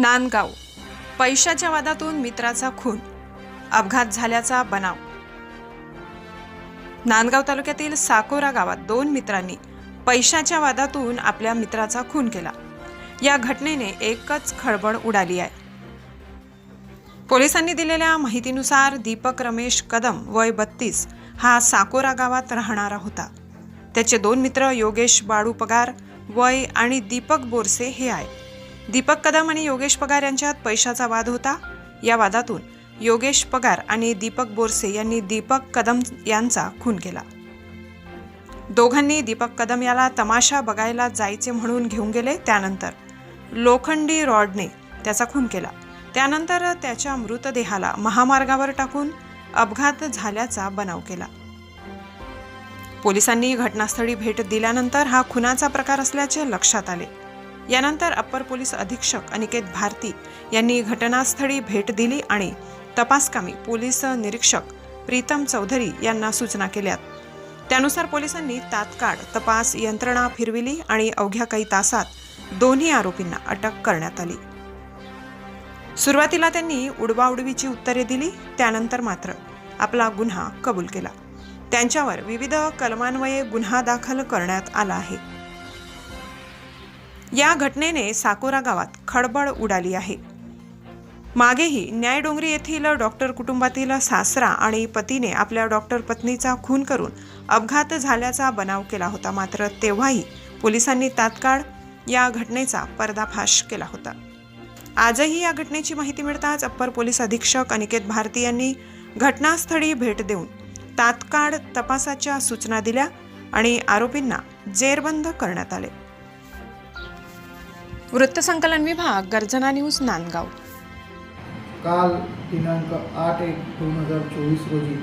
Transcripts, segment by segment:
नांदगाव. पैशाच्या वादातून मित्राचा खून अपघात झाल्याचा बनाव. नांदगाव तालुक्यातील साकोरा गावात दोन मित्रांनी पैशाच्या वादातून आपल्या मित्राचा खून केला. या घटनेने एकच खळबळ उडाली आहे. पोलिसांनी दिलेल्या माहितीनुसार दीपक रमेश कदम वय बत्तीस हा साकोरा गावात राहणारा होता. त्याचे दोन मित्र योगेश बाळू पगार वय आणि दीपक बोरसे हे आहे दीपक कदम आणि योगेश पगार यांच्यात पैशाचा वाद होता. या वादातून योगेश पगार आणि दीपक बोरसे यांनी दीपक कदम यांचा खून केला. दोघांनी दीपक कदम याला तमाशा बघायला जायचे म्हणून घेऊन गेले. त्यानंतर लोखंडी रॉडने त्याचा खून केला. त्यानंतर त्याच्या मृतदेहाला महामार्गावर टाकून अपघात झाल्याचा बनाव केला. पोलिसांनी घटनास्थळी भेट दिल्यानंतर हा खुनाचा प्रकार असल्याचे लक्षात आले. यानंतर अप्पर पोलीस अधीक्षक अनिकेत भारती यांनी घटनास्थळी भेट दिली आणि तपासकामी पोलीस निरीक्षक प्रीतम चौधरी यांना सूचना केल्यात. त्यानुसार पोलिसांनी तात्काळ तपास यंत्रणा फिरविली आणि अवघ्या काही तासात दोन्ही आरोपींना अटक करण्यात आली. सुरुवातीला त्यांनी उडवाउडवीची उत्तरे दिली त्यानंतर मात्र आपला गुन्हा कबूल केला. त्यांच्यावर विविध कलमान्वये गुन्हा दाखल करण्यात आला आहे. या घटनेने साकोरा गावात खळबळ उडाली आहे. मागेही न्यायडोंगरी येथील डॉक्टर कुटुंबातील सासरा आणि पतीने आपल्या डॉक्टर पत्नीचा खून करून अपघात झाल्याचा बनाव केला होता. मात्र तेव्हाही पोलिसांनी तात्काळ या घटनेचा पर्दाफाश केला होता. आजही या घटनेची माहिती मिळताच अप्पर पोलीस अधीक्षक अनिकेत भारती यांनी घटनास्थळी भेट देऊन तात्काळ तपासाच्या सूचना दिल्या आणि आरोपींना जेरबंद करण्यात आले. वृत्तसंकलन विभाग गर्जना न्यूज नांदगाव. काल दिनांक आठ एक दोन हजार चोवीस रोजी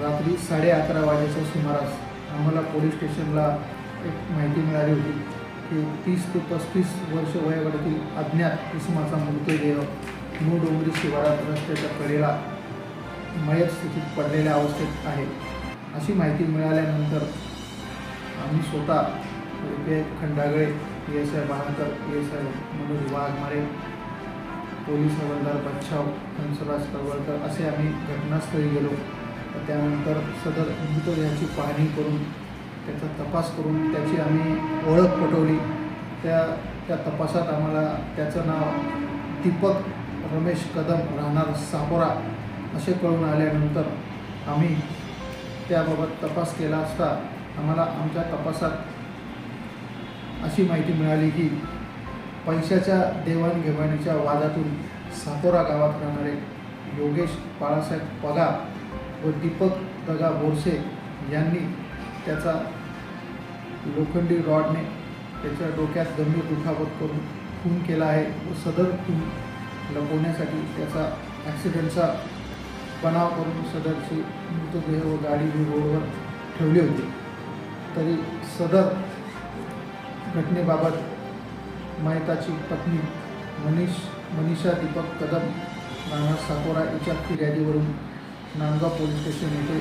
रात्री साडे अकरा वाजेच्या सुमारास आम्हाला पोलीस स्टेशनला एक माहिती मिळाली होती की तीस ते पस्तीस वर्ष वयोगटातील अज्ञात इसमाचा मृतदेह मूळ डोंगरी शिवारात रस्त्याच्या कडेला मयत स्थितीत पडलेल्या अवस्थेत आहे. अशी माहिती मिळाल्यानंतर आम्ही स्वतः Khandagale P S I Balkar P S I Manoj Waghmare police हवालदार बच्छाव हंसराज कवळकर असे आम्ही घटनास्थळी गेलो. त्यानंतर सदर मृतदेहाची पाहणी करून त्याचा तपास करून त्याची आम्ही ओळख पटवली. त्या त्या तपासात आम्हाला त्याचं नाव दीपक रमेश कदम राहणार सापोरा असे कळून आल्यानंतर आम्ही त्याबाबत तपास केला असता आम्हाला आमच्या तपासात अशी माहिती मिळाली की पैशाच्या देवाणघेवाणीच्या वादातून सातोरा गावात राहणारे योगेश बाळासाहेब पगार व दीपक दगा बोरसे यांनी त्याचा लोखंडी रॉडने त्याच्या डोक्यात गंभीर दुखापत करून खून केला आहे व सदर खून लपवण्यासाठी त्याचा ॲक्सिडेंटचा बनाव करून सदरची मृतदेह व गाडी ही रोडवर ठेवली होती. तरी सदर घटनेबाबत मयताची पत्नी मनीष मनीषा दीपक कदम राणा साकोरा याच्या फिर्यादीवरून नांदगाव पोलीस स्टेशन येथे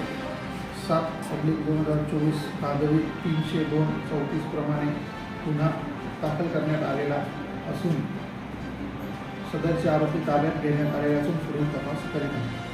सात पब्लिक दोन हजार चोवीस भागवी तीनशे दोन चौतीसप्रमाणे पुन्हा गुन्हा दाखल करण्यात आलेला असून सदरचे आरोपी ताब्यात घेण्यात आले असून पुढील तपास करीत आहे